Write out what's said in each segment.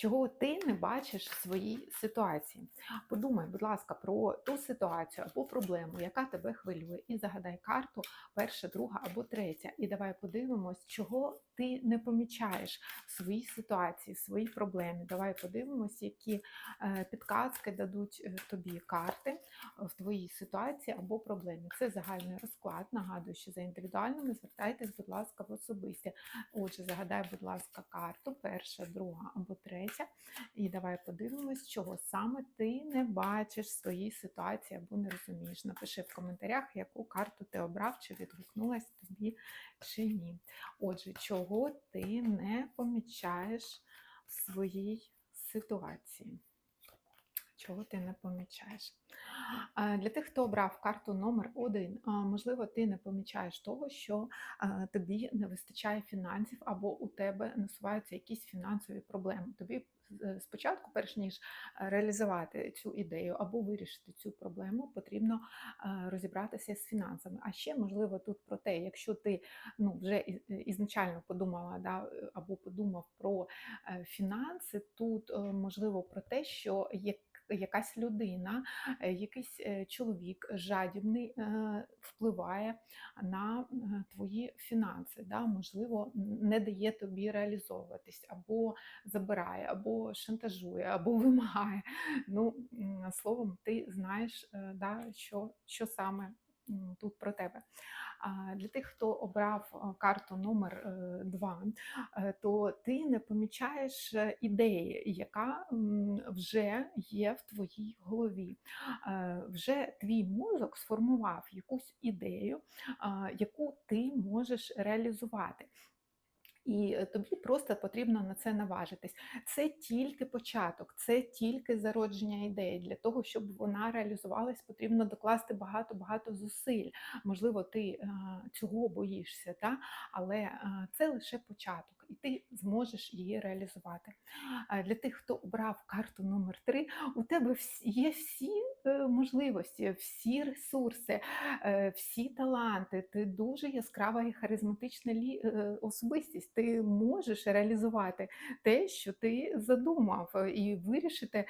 чого ти не бачиш в своїй ситуації. Подумай, будь ласка, про ту ситуацію або проблему, яка тебе хвилює, і загадай карту перша, друга або третя. І давай подивимось, чого ти не помічаєш в своїй ситуації, в своїй проблемі. Давай подивимось, які е, підказки дадуть е, тобі карти в твоїй ситуації або проблемі. Це загальний розклад. Нагадую, що за індивідуальними звертайтесь, будь ласка, в особисті. Отже, загадай, будь ласка, карту, перша, друга або третя. І давай подивимось, чого саме ти не бачиш в своїй ситуації або не розумієш. Напиши в коментарях, яку карту ти обрав, чи відгукнулась тобі, чи ні. Отже, чого ти не помічаєш в своїй ситуації? Чого ти не помічаєш? Для тих, хто обрав карту номер один, можливо, ти не помічаєш того, що тобі не вистачає фінансів, або у тебе насуваються якісь фінансові проблеми. Тобі е, спочатку, перш ніж реалізувати цю ідею або вирішити цю проблему, потрібно е, розібратися з фінансами. А ще можливо тут про те, якщо ти ну, вже е, ізначально подумала да, е, або подумав про е, фінанси, тут е, можливо про те, що як якась людина, е, якийсь е, чоловік жадібний е, впливає на твої фінанси, да? можливо, не дає тобі реалізовуватись, або забирає, або шантажує, або вимагає. Ну, словом, ти знаєш, да, що, що саме тут про тебе. Для тих, хто обрав е, карту номер 2, то ти не помічаєш е, ідеї, яка вже є в твоїй голові. Е, Вже твій мозок сформував якусь ідею, яку ти можеш реалізувати. І е, тобі просто потрібно на це наважитись. Це тільки початок, це тільки зародження ідеї. Для того, щоб вона реалізувалась, потрібно докласти багато-багато зусиль. Можливо, ти е, цього боїшся, та? але е, це лише початок, і ти зможеш її реалізувати. Для тих, хто обрав карту номер 3 у тебе є всі можливості, всі ресурси, всі таланти. Ти дуже яскрава і харизматична особистість. Ти можеш реалізувати те, що ти задумав, е, і вирішити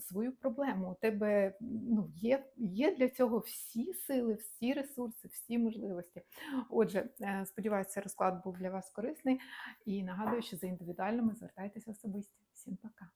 свою проблему. У тебе ну, є, є для цього всі сили, всі ресурси, всі можливості. Отже, е, сподіваюся, розклад був для вас корисний. І нагадую, що за індивідуальними звертайтеся особисті. Всім пока.